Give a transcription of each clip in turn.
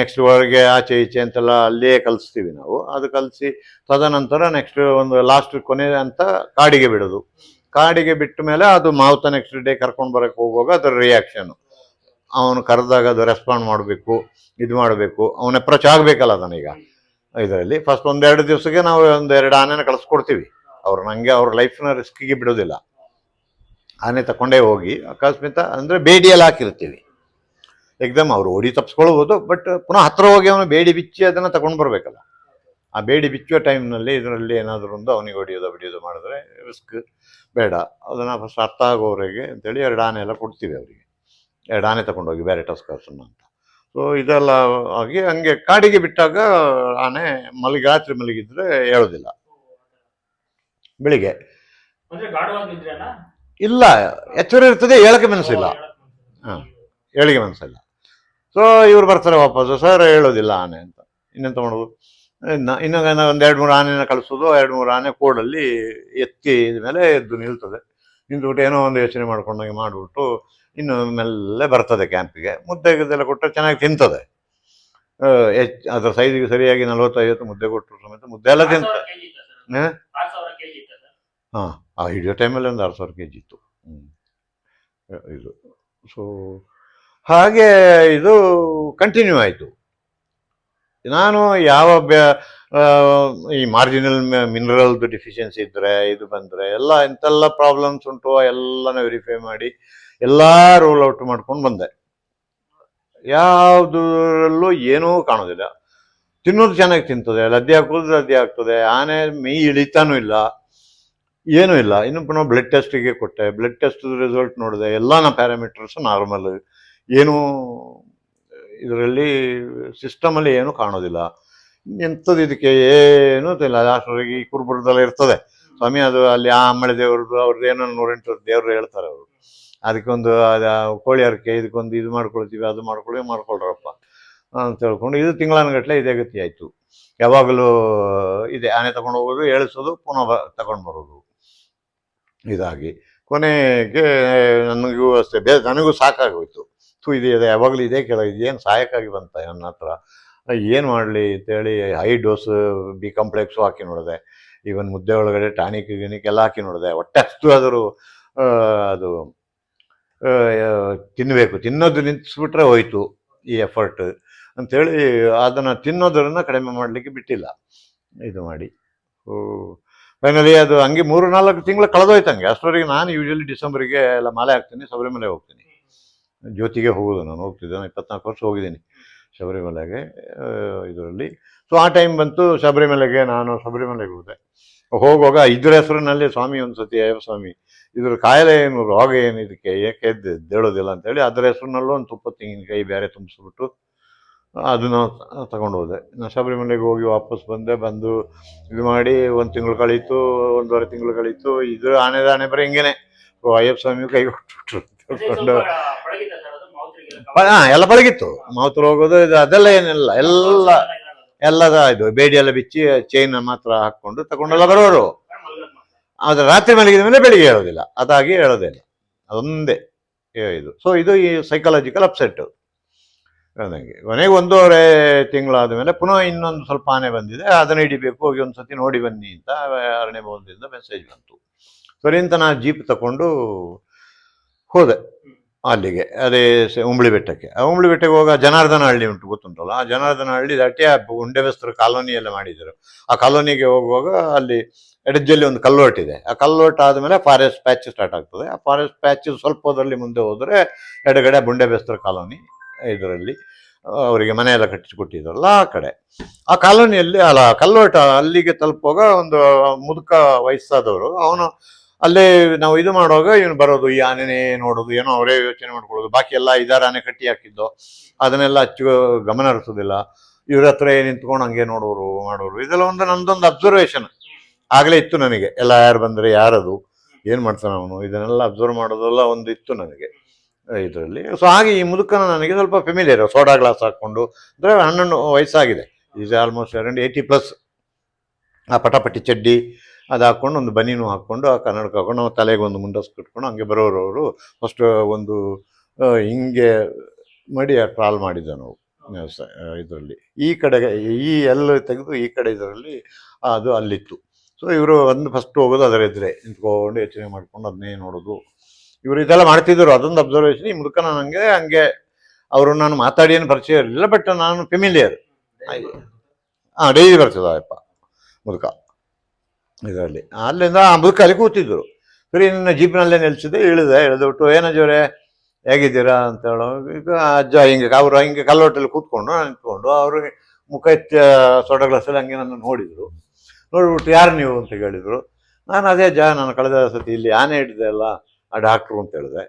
Next ಹೊರಗೆ ಆಚೆ ಈಚೆ ಅಂತೆಲ್ಲ ಅಲ್ಲೇ ಕಲಿಸ್ತೀವಿ ನಾವು. ಅದು ಕಲಿಸಿ ತದನಂತರ ನೆಕ್ಸ್ಟ್ ಒಂದು ಲಾಸ್ಟ್ ಕೊನೆ ಅಂತ ಕಾಡಿಗೆ ಬಿಡೋದು. ಕಾಡಿಗೆ ಬಿಟ್ಟ ಮೇಲೆ ಅದು ಮಾವುತ ನೆಕ್ಸ್ಟ್ ಡೇ ಕರ್ಕೊಂಡು ಬರೋಕೆ ಹೋಗುವಾಗ ಅದರ ರಿಯಾಕ್ಷನ್ ಅವನು ಕರೆದಾಗ ಅದು ರೆಸ್ಪಾಂಡ್ ಮಾಡಬೇಕು, ಇದು ಮಾಡಬೇಕು, ಅವನ ಅಪ್ರೋಚ್ ಆಗಬೇಕಲ್ಲ ಅದನ್ನೀಗ ಇದರಲ್ಲಿ ಫಸ್ಟ್ ಒಂದೆರಡು ದಿವಸಕ್ಕೆ ನಾವು ಒಂದೆರಡು ಆನೆನ ಕಳಿಸ್ಕೊಡ್ತೀವಿ. ಅವ್ರು ನನಗೆ ಅವ್ರ ಲೈಫ್ನ ರಿಸ್ಕಿಗೆ ಬಿಡೋದಿಲ್ಲ. ಆನೆ ತಗೊಂಡೇ ಹೋಗಿ, ಅಕಸ್ಮಿತ ಅಂದರೆ ಬೇಡಿಯಲ್ಲಿ ಹಾಕಿರ್ತೀವಿ. ಎಕ್ದಮ್ ಅವರು ಓಡಿ ತಪ್ಪಿಸ್ಕೊಳ್ಬೋದು ಬಟ್ ಪುನಃ ಹತ್ರ ಹೋಗಿ ಅವನು ಬೇಡಿ ಬಿಚ್ಚಿ ಅದನ್ನು ತಗೊಂಡು ಬರಬೇಕಲ್ಲ. ಆ ಬೇಡಿ ಬಿಚ್ಚುವ ಟೈಮ್ನಲ್ಲಿ ಇದರಲ್ಲಿ ಏನಾದರೂ ಒಂದು ಅವನಿಗೆ ಹೊಡಿಯೋದು ಬಡಿಯೋದು ಮಾಡಿದ್ರೆ ರಿಸ್ಕ್ ಬೇಡ. ಅದನ್ನು ಫಸ್ಟ್ ಅರ್ಥ ಆಗೋವರೆಗೆ ಅಂತೇಳಿ ಎರಡು ಆನೆ ಎಲ್ಲ ಕೊಡ್ತೀವಿ ಅವರಿಗೆ. ಎರಡು ಆನೆ ತಗೊಂಡೋಗಿ ಬೇರೆ ಟಸ್ಕರ್ಸನ್ನು ಅಂತ. ಸೊ ಇದೆಲ್ಲ ಆಗಿ ಹಂಗೆ ಕಾಡಿಗೆ ಬಿಟ್ಟಾಗ ಆನೆ ಮಲಗಿ ರಾತ್ರಿ ಮಲಗಿದ್ರೆ ಹೇಳೋದಿಲ್ಲ. ಬೆಳಿಗ್ಗೆ. ಇಲ್ಲ ಎಚ್ಚರ ಇರ್ತದೆ ಹೇಳಕ್ಕೆ ಮನಸ್ಸಿಲ್ಲ. ಹಾಂ ಹೇಳಿಗೆ ಮನಸ್ಸಿಲ್ಲ. ಸೊ ಇವ್ರು ಬರ್ತಾರೆ ವಾಪಸ್ಸು. ಸರ್ ಹೇಳೋದಿಲ್ಲ ಆನೆ ಅಂತ. ಇನ್ನೆಂತ ಮಾಡೋದು? ಇನ್ನು ಏನೋ ಒಂದು ಎರಡು ಮೂರು ಆನೆನ ಕಳಿಸೋದು ಎರಡು ಮೂರು ಆನೆ ಕೋಡಲ್ಲಿ ಎತ್ತಿ ಮೇಲೆ ಎದ್ದು ನಿಲ್ತದೆ. ನಿಂತ್ಬಿಟ್ಟು ಏನೋ ಒಂದು ಯೋಚನೆ ಮಾಡ್ಕೊಂಡಂಗೆ ಮಾಡಿಬಿಟ್ಟು ಇನ್ನು ಮೆಲ್ಲೆ ಬರ್ತದೆ ಕ್ಯಾಂಪಿಗೆ ಮುದ್ದೆ ಗಿದ್ದೆಲ್ಲ ಕೊಟ್ಟರೆ ಚೆನ್ನಾಗಿ ತಿಂತದೆ. ಎಚ್ ಅದ್ರ ಸೈಜಿಗೆ ಸರಿಯಾಗಿ ನಲವತ್ತೈವತ್ತು ಮುದ್ದೆ ಕೊಟ್ಟರು ಸಮೇತ ಮುದ್ದೆ ಎಲ್ಲ ತಿಂತ ಕೆಜಿ ಇತ್ತ ಹಾ? ಆ ಹಿಡಿಯೋ ಟೈಮಲ್ಲಿ ಒಂದು ಆರು ಸಾವಿರ ಕೆ ಜಿ ಇತ್ತು. ಇದು. ಸೊ ಹಾಗೆ ಇದು ಕಂಟಿನ್ಯೂ ಆಯಿತು. ನಾನು ಯಾವ ಈ ಮಾರ್ಜಿನಲ್ ಮಿನರಲ್ದು ಡಿಫಿಷಿಯನ್ಸಿ ಇದ್ದರೆ ಇದು ಬಂದರೆ, ಎಲ್ಲ ಎಂತೆಲ್ಲ ಪ್ರಾಬ್ಲಮ್ಸ್ ಉಂಟು, ಎಲ್ಲನ ವೆರಿಫೈ ಮಾಡಿ, ಎಲ್ಲ ರೋಲ್ ಔಟ್ ಮಾಡ್ಕೊಂಡು ಬಂದೆ. ಯಾವುದರಲ್ಲೂ ಏನೂ ಕಾಣೋದಿಲ್ಲ. ತಿನ್ನೋದು ಚೆನ್ನಾಗಿ ತಿಂತದೆ, ಲದ್ದೆ ಹಾಕೋದು ಲದ್ದೆ ಆಗ್ತದೆ ಆನೆ ಮೈ ಇಳಿತಾನೂ ಇಲ್ಲ, ಏನೂ ಇಲ್ಲ. ಇನ್ನು ಪುನಃ ಬ್ಲಡ್ ಟೆಸ್ಟಿಗೆ ಕೊಟ್ಟೆ. ಬ್ಲಡ್ ಟೆಸ್ಟ್ ರಿಸಲ್ಟ್ ನೋಡಿದೆ ಎಲ್ಲ ಪ್ಯಾರಾಮೀಟರ್ಸ್ ನಾರ್ಮಲ್ ಏನೂ, ಇದರಲ್ಲಿ ಸಿಸ್ಟಮಲ್ಲಿ ಏನೂ ಕಾಣೋದಿಲ್ಲ. ಎಂಥದ್ದು ಇದಕ್ಕೆ ಏನೂ ಇಲ್ಲ ಲಾಸ್ಟ್ವರೆಗೆ ಈ ಕುರುಬುರದಲ್ಲ ಇರ್ತದೆ. ಸ್ವಾಮಿ, ಅದು ಅಲ್ಲಿ ಆ ಅಮ್ಮಳೆ ದೇವ್ರದ್ದು, ಅವ್ರದ್ದು ಏನೋ ನೂರೆಂಟು ದೇವರು ಹೇಳ್ತಾರೆ ಅವರು. ಅದಕ್ಕೊಂದು, ಅದು ಕೋಳಿ ಹರಕೆ, ಇದಕ್ಕೊಂದು ಇದು ಮಾಡ್ಕೊಳ್ತೀವಿ, ಅದು ಮಾಡ್ಕೊಳ್ಳಿ ಮಾಡ್ಕೊಳ್ರಪ್ಪ ಅಂತ ಹೇಳ್ಕೊಂಡು ಇದು ತಿಂಗಳಾನುಗಟ್ಲೆ ಇದೇ ಗತಿ ಆಯಿತು. ಯಾವಾಗಲೂ ಇದೆ. ಆನೆ ತಗೊಂಡು ಹೋಗೋದು, ಏಳಿಸೋದು, ಪುನಃ ಬ, ತಗೊಂಡು ಬರೋದು. ಇದಾಗಿ. ಕೊನೆಗೆ, ನನಗೂ ಅಷ್ಟೇ, ಬೇ, ನನಗೂ ಸಾಕಾಗೋಯ್ತು. ಥೂ ಇದೆ ಇದೆ ಯಾವಾಗಲೂ ಇದೇ ಕೇಳ ಇದೇನು ಸಹಾಯಕ್ಕಾಗಿ ಬಂತ ನನ್ನ ಹತ್ರ? ಏನು ಮಾಡಲಿ ಅಂತೇಳಿ ಹೈ ಡೋಸ್ ಬಿ ಕಾಂಪ್ಲೆಕ್ಸು ಹಾಕಿ ನೋಡಿದೆ. ಈವನ್ ಮುದ್ದೆ ಒಳಗಡೆ ಟಾನಿಕ್ ಗಿನಿಕ್ ಎಲ್ಲ ಹಾಕಿ ನೋಡಿದೆ. ಹೊಟ್ಟೆ ಅಷ್ಟು ಆದರೂ ಅದು ತಿನ್ನಬೇಕು ತಿನ್ನೋದು ನಿಂತಿಸ್ಬಿಟ್ರೆ ಹೋಯ್ತು ಈ ಎಫರ್ಟ್ ಅಂಥೇಳಿ ಅದನ್ನು ತಿನ್ನೋದನ್ನು ಕಡಿಮೆ ಮಾಡಲಿಕ್ಕೆ ಬಿಟ್ಟಿಲ್ಲ. ಇದು ಮಾಡಿ. ಫೈನಲಿ ಅದು ಹಂಗೆ ಮೂರು ನಾಲ್ಕು ತಿಂಗಳು ಕಳೆದೋಯ್ತು ಹಂಗೆ. ಅಷ್ಟರವರೆಗೆ ನಾನು ಯೂಶಲಿ ಡಿಸೆಂಬರಿಗೆ ಎಲ್ಲ ಮಾಲೆ ಹಾಕ್ತೀನಿ, ಶಬರಿಮಲೆ ಹೋಗ್ತೀನಿ. ಜ್ಯೋತಿಗೆ ಹೋಗೋದು. ನಾನು ಹೋಗ್ತಿದ್ದೆ. ನಾನು ಇಪ್ಪತ್ನಾಲ್ಕು ವರ್ಷ ಹೋಗಿದ್ದೀನಿ ಶಬರಿಮಲೆಗೆ. ಇದರಲ್ಲಿ. ಸೊ ಆ ಟೈಮ್ ಬಂತು ಶಬರಿಮಲೆಗೆ ನಾನು ಶಬರಿಮಲೆಗೆ ಹೋದೆ. ಹೋಗುವಾಗ ಇದ್ರ ಹೆಸರಿನಲ್ಲಿ ಸ್ವಾಮಿ ಒಂದು ಸತಿ ಅಯ್ಯಪ್ಪ ಸ್ವಾಮಿ. ಇದ್ರ ಕಾಯಿಲೆ ಏನು ರೋಗ ಏನು ಇದಕ್ಕೆ ಏಕೆ ದೇಳೋದಿಲ್ಲ ಎದ್ದೇಳೋದಿಲ್ಲ ಅಂತೇಳಿ ಅದರ ಹೆಸರಿನಲ್ಲೂ ಒಂದು ತುಪ್ಪ ತೆಂಗಿನಕಾಯಿ ಬೇರೆ ತುಂಬಿಸ್ಬಿಟ್ಟು ಅದನ್ನು ತಗೊಂಡು ಹೋದೆ. ನಾನು ಶಬರಿಮಲೆಗೆ ಹೋಗಿ ವಾಪಸ್ ಬಂದೆ. ಬಂದು ಇದು ಮಾಡಿ ಒಂದು ತಿಂಗಳು ಕಳೀತು ಒಂದೂವರೆ ತಿಂಗಳು ಕಳೀತು. ಇದು ಆನೆದ ಆನೆ ಬರೀ ಹಿಂಗೇನೆ. ಓ ಅಯ್ಯಪ್ಪ ಸ್ವಾಮಿ ಕೈ ಕೊಟ್ಬಿಟ್ರು ಅದೇ ತಿಳ್ಕೊಂಡು ಸ್ವಲ್ಪ ಪಳಗಿತ್ತ ಸರ್ ಅದು ಮಾವುತರಿಗೆಲ್ಲ ಪ- ಹಾ, ಎಲ್ಲ ಪಳಗಿತ್ತು. ಮಾವುತರು ಹೋಗೋದು ಇದು ಅದೆಲ್ಲ ಏನಿಲ್ಲ. ಎಲ್ಲ ಎಲ್ಲದ ಇದು ಬೇಡಿ ಎಲ್ಲ ಬಿಚ್ಚಿ ಚೈನ್ ಮಾತ್ರ ಹಾಕೊಂಡು ತಗೊಂಡೆಲ್ಲ ಬರೋರು. ಆದ್ರೆ ರಾತ್ರಿ ಮಲಗಿದ ಮೇಲೆ ಬೆಳಿಗ್ಗೆ ಹೇಳೋದಿಲ್ಲ. ಅದಾಗಿ ಹೇಳೋದಿಲ್ಲ. ಅದೊಂದೇ ಇದು. ಸೊ ಇದು ಈ ಸೈಕಾಲಜಿಕಲ್ ಅಪ್ಸೆಟ್ ನನಗೆ ಕೊನೆಗೆ ಒಂದೂವರೆ ತಿಂಗಳಾದ ಮೇಲೆ ಪುನಃ ಇನ್ನೊಂದು ಸ್ವಲ್ಪ ಆನೆ ಬಂದಿದೆ. ಅದನ್ನು ಹಿಡಿಬೇಕು ಹೋಗಿ ಒಂದ್ಸತಿ ನೋಡಿ ಬನ್ನಿ ಅಂತ ಅರಣ್ಯ ಭವನದಿಂದ ಮೆಸೇಜ್ ಬಂತು. ಸರಿ ಅಂತ ನಾನು ಜೀಪ್ ತಗೊಂಡು ಹೋದೆ. ಅಲ್ಲಿಗೆ, ಅದೇ ಉಂಬಳಿ ಬೆಟ್ಟಕ್ಕೆ. ಆ ಉಂಬಳಿ ಬೆಟ್ಟಕ್ಕೆ ಹೋಗ ಜನಾರ್ದನ ಹಳ್ಳಿ ಉಂಟು, ಗೊತ್ತುಂಟಲ್ಲ? ಆ ಜನಾರ್ದನ ಹಳ್ಳಿ ದಾಟಿ ಆ ಕಾಲೋನಿ ಎಲ್ಲ ಮಾಡಿದರು. ಆ ಕಾಲೋನಿಗೆ ಹೋಗುವಾಗ ಅಲ್ಲಿ ಎಡಜಲ್ಲಿ ಒಂದು ಕಲ್ಲೋಟ್ ಇದೆ. ಆ ಕಲ್ಲೋಟ್ ಆದಮೇಲೆ ಫಾರೆಸ್ಟ್ ಪ್ಯಾಚ್ ಸ್ಟಾರ್ಟ್ ಆಗ್ತದೆ. ಆ ಫಾರೆಸ್ಟ್ ಪ್ಯಾಚ್ ಸ್ವಲ್ಪ ಅದರಲ್ಲಿ ಮುಂದೆ ಹೋದರೆ ಎಡಗಡೆ ಬುಂಡೆ ಬೆಸ್ತರ ಕಾಲೋನಿ ಇದರಲ್ಲಿ ಅವರಿಗೆ ಮನೆ ಎಲ್ಲ ಕಟ್ಟಿಸಿಕೊಟ್ಟಿದ್ದಾರಲ್ಲ ಆ ಕಡೆ. ಆ ಕಾಲೋನಿಯಲ್ಲಿ, ಅಲ್ಲ, ಕಲ್ಲೋಟ ಅಲ್ಲಿಗೆ ತಲುಪುವಾಗ ಒಂದು ಮುದುಕ ವಯಸ್ಸಾದವರು, ಅವನು ಅಲ್ಲೇ ನಾವು ಇದು ಮಾಡುವಾಗ ಇವನು ಬರೋದು, ಈ ಆನೆನೇ ನೋಡೋದು, ಏನೋ ಅವರೇ ಯೋಚನೆ ಮಾಡ್ಕೊಳ್ಳೋದು, ಬಾಕಿ ಎಲ್ಲ ಇದಾರ ಆನೆ ಕಟ್ಟಿ ಹಾಕಿದ್ದು, ಅದನ್ನೆಲ್ಲ ಅಚ್ಚು ಗಮನ ಹರಿಸೋದಿಲ್ಲ ಇವ್ರ ಹತ್ರ ನಿಂತ್ಕೊಂಡು ಹಂಗೆ ನೋಡೋರು, ಮಾಡೋರು, ಇದೆಲ್ಲ ಒಂದು ನಂದೊಂದು ಅಬ್ಸರ್ವೇಷನ್ ಆಗಲೇ ಇತ್ತು ನನಗೆ. ಎಲ್ಲ ಯಾರು ಬಂದರೆ ಯಾರದು, ಏನು ಮಾಡ್ತಾನೆ ಅವನು, ಇದನ್ನೆಲ್ಲ ಅಬ್ಸರ್ವ್ ಮಾಡೋದೆಲ್ಲ ಒಂದು ಇತ್ತು ನನಗೆ. ಇದರಲ್ಲಿ. ಸೊ ಹಾಗೆ ಈ ಮುದುಕನ ನನಗೆ ಸ್ವಲ್ಪ ಫೆಮಿಲಿಯರ್ ಸೋಡಾ ಗ್ಲಾಸ್ ಹಾಕ್ಕೊಂಡು, ಅಂದರೆ ಹನ್ನೊಂದು ವಯಸ್ಸಾಗಿದೆ. Is almost around eighty plus ಆ ಪಟಾಪಟಿ ಚಡ್ಡಿ ಅದು ಹಾಕ್ಕೊಂಡು ಒಂದು ಬನೀನು ಹಾಕ್ಕೊಂಡು ಆ ಕನ್ನಡಕ ಹಾಕೊಂಡು ನಾವು ತಲೆಗೆ ಒಂದು ಮುಂಡಸ್ ಕಟ್ಕೊಂಡು ಹಂಗೆ ಬರೋರವರು ಫಸ್ಟ್ ಒಂದು ಹಿಂಗೆ ಮಾಡಿ ಟ್ರಾಲ್ ಮಾಡಿದ್ದೆ ನಾವು ಇದರಲ್ಲಿ. ಈ ಕಡೆಗೆ ಈ ಎಲ್ಲ ತೆಗೆದು ಈ ಕಡೆ ಇದರಲ್ಲಿ ಅದು ಅಲ್ಲಿತ್ತು. ಸೊ ಇವರು ಒಂದು ಫಸ್ಟ್ ಹೋಗೋದು ಅದರ ಎದುರೇ ನಿಂತ್ಕೊಂಡು ಯೋಚನೆ ಮಾಡ್ಕೊಂಡು ಅದನ್ನೇ ನೋಡೋದು. ಇವರು ಇದೆಲ್ಲ ಮಾಡ್ತಿದ್ರು ಅದೊಂದು ಅಬ್ಸರ್ವೇಷನ್ ಈ ನಾನು ಹಂಗೆ ಹಂಗೆ ಅವರು ನಾನು ಮಾತಾಡಿ ಏನು ಪರಿಚಯ ಇರಲಿಲ್ಲ ಬಟ್ ನಾನು ಫೆಮಿಲಿಯರ್ ಹಾಂ ಡೈಲಿ ಬರ್ತದಪ್ಪ ಮುದುಕ. ಇದರಲ್ಲಿ. ಅಲ್ಲಿಂದ ಆ ಮುದುಕ ಅಲ್ಲಿ ಕೂತಿದ್ರು. ಸರಿ, ನಿನ್ನ ಜೀಪ್ನಲ್ಲೇ ನಿಲ್ಸಿದೆ, ಇಳಿದೆ ಇಳಿದ್ಬಿಟ್ಟು ಜೋರೆ, ಹೇಗಿದ್ದೀರಾ? ಅಂತ ಹೇಳೋ. ಈಗ ಅಜ್ಜ ಹಿಂಗೆ, ಅವರು ಹಿಂಗೆ ಕಲ್ಲೋಟಲ್ಲಿ ಕೂತ್ಕೊಂಡು ನಿಂತ್ಕೊಂಡು, ಅವರು ಮುಖ ಎತ್ತಿ ಸೊಡ ಗ್ಲಾಸಲ್ಲಿ ಹಂಗೆ ನನ್ನ ನೋಡಿದರು. ನೋಡಿಬಿಟ್ಟು, ಯಾರು ನೀವು? ಅಂತ ಕೇಳಿದರು. ನಾನು ಅದೇ ಅಜ್ಜ ನಾನು ಕಳೆದ ಸತಿ ಇಲ್ಲಿ ಆನೆ ಹಿಡಿದೆ ಅಲ್ಲ, ಆ ಡಾಕ್ಟ್ರು ಅಂತ ಹೇಳಿದೆ.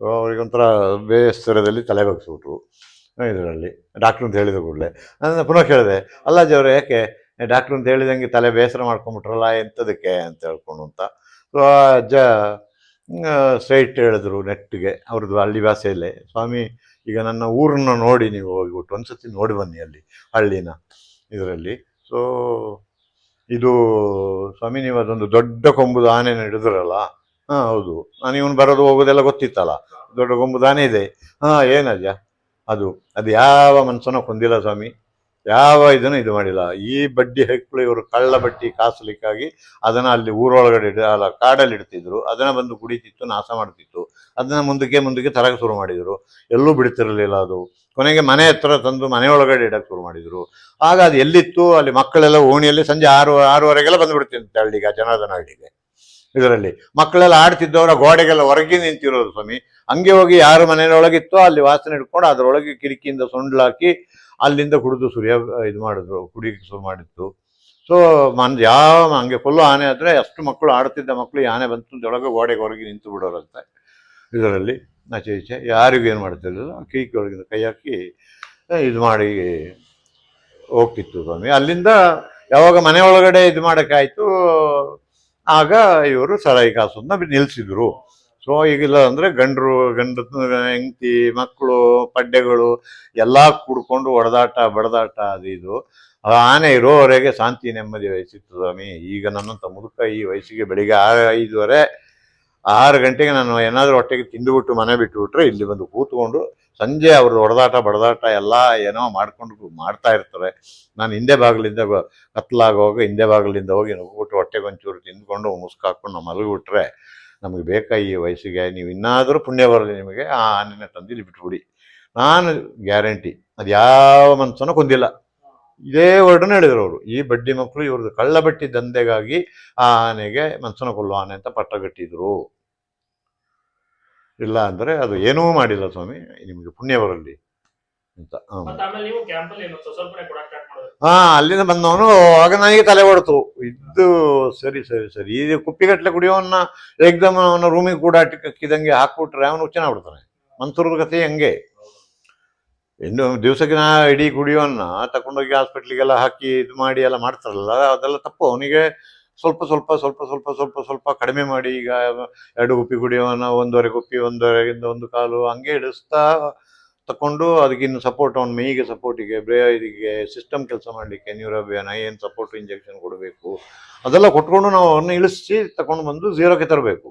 ಅವರಿಗೊಂಥರ ಬೇಸರದಲ್ಲಿ ತಲೆ ಬಗ್ಸ್ಬಿಟ್ರು, ಇದರಲ್ಲಿ. ಡಾಕ್ಟ್ರು ಅಂತ ಹೇಳಿದ ಕೂಡಲೇ. ನಾನು ಪುನಃ ಕೇಳಿದೆ, ಅಲ್ಲ ಅಜ್ಜವ್ರೆ ಯಾಕೆ? ಡಾಕ್ಟ್ರು ಅಂತ ಹೇಳಿದಂಗೆ ತಲೆ ಬೇಸರ ಮಾಡ್ಕೊಂಬಿಟ್ರಲ್ಲ, ಎಂಥದಕ್ಕೆ ಅಂತ ಹೇಳ್ಕೊಂಡು ಅಂತ. ಸೊ ಅಜ್ಜ ಸ್ಟ್ರೈಟ್ ಹೇಳಿದ್ರು ನೆಟ್ಟಿಗೆ, ಅವ್ರದ್ದು ಹಳ್ಳಿ ಭಾಷೆಯಲ್ಲೇ ಸ್ವಾಮಿ, ಈಗ ನನ್ನ ಊರನ್ನ ನೋಡಿ ನೀವು ಹೋಗ್ಬಿಟ್ಟು, ಒಂದ್ಸತಿ ನೋಡಿ ಬನ್ನಿ ಅಲ್ಲಿ, ಹಳ್ಳಿನ, ಇದರಲ್ಲಿ. ಸೊ ಇದು, ಸ್ವಾಮಿ, ನೀವು ಅದೊಂದು ದೊಡ್ಡ ಕೊಂಬುದ ಆನೆನ ಹಿಡಿದ್ರಲ್ಲ? ಹಾಂ, ಹೌದು. ನಾನು ಇವನು ಬರೋದು ಹೋಗೋದೆಲ್ಲ ಗೊತ್ತಿತ್ತಲ್ಲ? ದೊಡ್ಡ ಕೊಂಬುದಾನೆ ಇದೆ. ಹಾಂ ಏನಜ್ಜ ಅದು ಅದು ಯಾವ ಮನಸ್ಸನ್ನು ಕೊಂದಿಲ್ಲ ಸ್ವಾಮಿ. ಯಾವ ಇದನ್ನು ಇದು ಮಾಡಿಲ್ಲ. ಈ ಬಡ್ಡಿ ಹೆಕ್ಕಳು ಇವರು ಕಳ್ಳ ಬಟ್ಟಿ ಕಾಸಲಿಕ್ಕಾಗಿ ಅದನ್ನ ಅಲ್ಲಿ ಊರೊಳಗಡೆ ಇಡ, ಅಲ್ಲ ಕಾಡಲ್ಲಿ ಇಡ್ತಿದ್ರು. ಅದನ್ನ ಬಂದು ಕುಡಿತಿತ್ತು ನಾಶ ಮಾಡ್ತಿತ್ತು. ಅದನ್ನ ಮುಂದಕ್ಕೆ ಮುಂದಕ್ಕೆ ತರಕ್ಕೆ ಶುರು ಮಾಡಿದ್ರು. ಎಲ್ಲೂ ಬಿಡ್ತಿರಲಿಲ್ಲ ಅದು. ಕೊನೆಗೆ ಮನೆ ಹತ್ರ ತಂದು ಮನೆಯೊಳಗಡೆ ಇಡಕ್ಕೆ ಶುರು ಮಾಡಿದ್ರು. ಆಗ ಅದು ಎಲ್ಲಿತ್ತು? ಅಲ್ಲಿ ಮಕ್ಕಳೆಲ್ಲ ಓಣಿಯಲ್ಲಿ ಸಂಜೆ ಆರು, ಆರೂವರೆಗೆಲ್ಲ ಬಂದ್ಬಿಡ್ತಿತ್ತು ಹಳ್ಳಿಗೆ ಜನಾರ್ದನ ಹಳ್ಳಿಗೆ. ಇದರಲ್ಲಿ ಮಕ್ಕಳೆಲ್ಲ ಆಡ್ತಿದ್ದವರ ಗೋಡೆಗೆಲ್ಲ ಹೊರಗೆ ನಿಂತಿರೋದು ಸ್ವಾಮಿ. ಹಂಗೆ ಹೋಗಿ ಯಾರ ಮನೆಯೊಳಗಿತ್ತೋ ಅಲ್ಲಿ ವಾಸನೆ ಇಟ್ಕೊಂಡು ಅದರೊಳಗೆ ಕಿರಿಕಿಯಿಂದ ಸೊಂಡ್ಲಾಕಿ ಅಲ್ಲಿಂದ ಕುಡಿದು ಸುರಿಯ ಇದು ಮಾಡಿದ್ರು ಕುಡಿಯೋಕೆ ಶುರು ಮಾಡಿತ್ತು. ಸೊ ಮನ್, ಯಾವ, ಹಂಗೆ ಫುಲ್ಲು ಆನೆ ಆದರೆ ಅಷ್ಟು ಮಕ್ಕಳು ಆಡ್ತಿದ್ದ ಮಕ್ಕಳು ಆನೆ ಬಂತು ಒಳಗೆ ಗೋಡೆಗೆ ಹೊರಗೆ ನಿಂತು ಬಿಡೋರಂತೆ. ಇದರಲ್ಲಿ ಆಚೆ ಈಚೆ ಯಾರಿಗೂ ಏನು ಮಾಡ್ತಿರಲಿಲ್ಲ. ಕೀಕಿ ಕೈ ಹಾಕಿ ಇದು ಮಾಡಿ ಹೋಗ್ತಿತ್ತು ಸ್ವಾಮಿ. ಅಲ್ಲಿಂದ ಯಾವಾಗ ಮನೆ ಒಳಗಡೆ ಇದು ಮಾಡೋಕ್ಕಾಯಿತು ಆಗ ಇವರು ಸರಾಯಿ ಕಾಸನ್ನ ನಿಲ್ಲಿಸಿದ್ರು ಸೊ ಈಗಿಲ್ಲ ಅಂದ್ರೆ ಗಂಡರು, ಗಂಡ ಹೆಂಡತಿ ಮಕ್ಕಳು ಪಡ್ಡೆಗಳು ಎಲ್ಲ ಕುಡ್ಕೊಂಡು ಹೊಡೆದಾಟ ಬಡದಾಟ ಅದು ಇದು. ಆನೆ ಇರೋವರೆಗೆ ಶಾಂತಿ, ನೆಮ್ಮದಿ ವಹಿಸಿತ್ತು ಸ್ವಾಮಿ. ಈಗ ನನ್ನಂತ ಮುದುಕ ಈ ವಯಸ್ಸಿಗೆ ಬೆಳಿಗ್ಗೆ ಆರು, ಐದುವರೆ, ಆರು ಗಂಟೆಗೆ ನಾನು ಏನಾದರೂ ಹೊಟ್ಟೆಗೆ ತಿಂದುಬಿಟ್ಟು ಮನೆ ಬಿಟ್ಟುಬಿಟ್ರೆ ಇಲ್ಲಿ ಬಂದು ಕೂತ್ಕೊಂಡು ಸಂಜೆ ಅವ್ರದ್ದು ಹೊಡೆದಾಟ ಬಡದಾಟ ಎಲ್ಲ ಏನೋ ಮಾಡ್ಕೊಂಡು ಮಾಡ್ತಾ ಇರ್ತಾರೆ. ನಾನು ಹಿಂದೆ ಬಾಗಿಲಿಂದ ಕತ್ಲಾಗೋಗ ಹಿಂದೆ ಬಾಗಿಲಿಂದ ಹೋಗಿ ನುಗ್ಬಿಟ್ಟು ಹೊಟ್ಟೆಗೆ ಒಂಚೂರು ತಿಂದ್ಕೊಂಡು ಮುಸ್ಕಾಕೊಂಡು ಮಲಗಿಬಿಟ್ರೆ ನಮಗೆ ಬೇಕಾ ಈ ವಯಸ್ಸಿಗೆ? ನೀವು ಇನ್ನಾದರೂ ಪುಣ್ಯ ಬರಲಿ ನಿಮಗೆ, ಆ ಆನೆನ ತಂದು ಇಲ್ಲಿ ಬಿಟ್ಬಿಡಿ. ನಾನು ಗ್ಯಾರಂಟಿ, ಅದು ಯಾವ ಮನಸ್ಸನ್ನು ಕೊಂದಿಲ್ಲ. ಇದೇ ವರ್ಡನ್ನು ಹೇಳಿದ್ರು ಅವರು. ಈ ಬಡ್ಡಿ ಮಕ್ಕಳು ಇವ್ರದ್ದು ಕಳ್ಳಬಟ್ಟಿ ದಂಧೆಗಾಗಿ ಆ ಆನೆಗೆ ಮನ್ಸನ ಕೊಲ್ಲೋ ಆನೆ ಅಂತ ಪಟ್ಟ ಕಟ್ಟಿದ್ರು. ಇಲ್ಲ ಅಂದ್ರೆ ಅದು ಏನೂ ಮಾಡಿಲ್ಲ ಸ್ವಾಮಿ, ನಿಮಗೆ ಪುಣ್ಯ ಬರಲಿ ಅಂತ. ಹಾ, ಅಲ್ಲಿಂದ ಬಂದವನು, ಆಗ ನನಗೆ ತಲೆ ಹೊಡ್ತು. ಇದ್ದು ಸರಿ ಸರಿ ಸರಿ. ಈ ಕುಪ್ಪಿಗಟ್ಟಲೆ ಕುಡಿಯೋವನ್ನ ಏಕ್ದಮ್ ಅವನ ರೂಮಿಗೆ ಕೂಡ ಅಕ್ಕಿದಂಗೆ ಹಾಕ್ಬಿಟ್ರೆ ಅವನು ಚೆನ್ನಾಗಿ ಬಿಡ್ತಾನೆ ಮನ್ಸೂರದ ಕಥೆ ಹಂಗೆ. ಇನ್ನು ದಿವಸಕ್ಕೆ ನಾ ಇಡೀ ಕುಡಿಯೋನ್ನ ತಗೊಂಡೋಗಿ ಹಾಸ್ಪಿಟ್ಲಿಗೆಲ್ಲ ಹಾಕಿ ಇದು ಮಾಡಿ ಎಲ್ಲ ಮಾಡ್ತಾರಲ್ಲ, ಅದೆಲ್ಲ ತಪ್ಪು. ಅವನಿಗೆ ಸ್ವಲ್ಪ ಸ್ವಲ್ಪ ಸ್ವಲ್ಪ ಸ್ವಲ್ಪ ಸ್ವಲ್ಪ ಸ್ವಲ್ಪ ಕಡಿಮೆ ಮಾಡಿ ಈಗ ಎರಡು ಗುಪ್ಪಿ ಕುಡಿಯೋವನ್ನ, ಒಂದೂವರೆ ಗುಪ್ಪಿ ಒಂದೂವರೆಗಿಂದ ಒಂದು ಕಾಲು ಹಂಗೆ ಇಡಿಸ್ತಾ ತಕೊಂಡು ಅದಕ್ಕೆ ಇನ್ನು ಸಪೋರ್ಟ್ ಅವ್ನ ಮೈಗೆ ಸಪೋರ್ಟಿಗೆ ಬ್ರೇ ಇದಕ್ಕೆ ಸಿಸ್ಟಮ್ ಕೆಲಸ ಮಾಡಲಿಕ್ಕೆ ನ್ಯೂರೋಬಿಯನ್ ಏನು ಸಪೋರ್ಟ್ ಇಂಜೆಕ್ಷನ್ ಕೊಡಬೇಕು, ಅದೆಲ್ಲ ಕೊಟ್ಕೊಂಡು ನಾವು ಅವ್ರನ್ನ ಇಳಿಸಿ ತಗೊಂಡು ಬಂದು ಝೀರೋಕ್ಕೆ ತರಬೇಕು.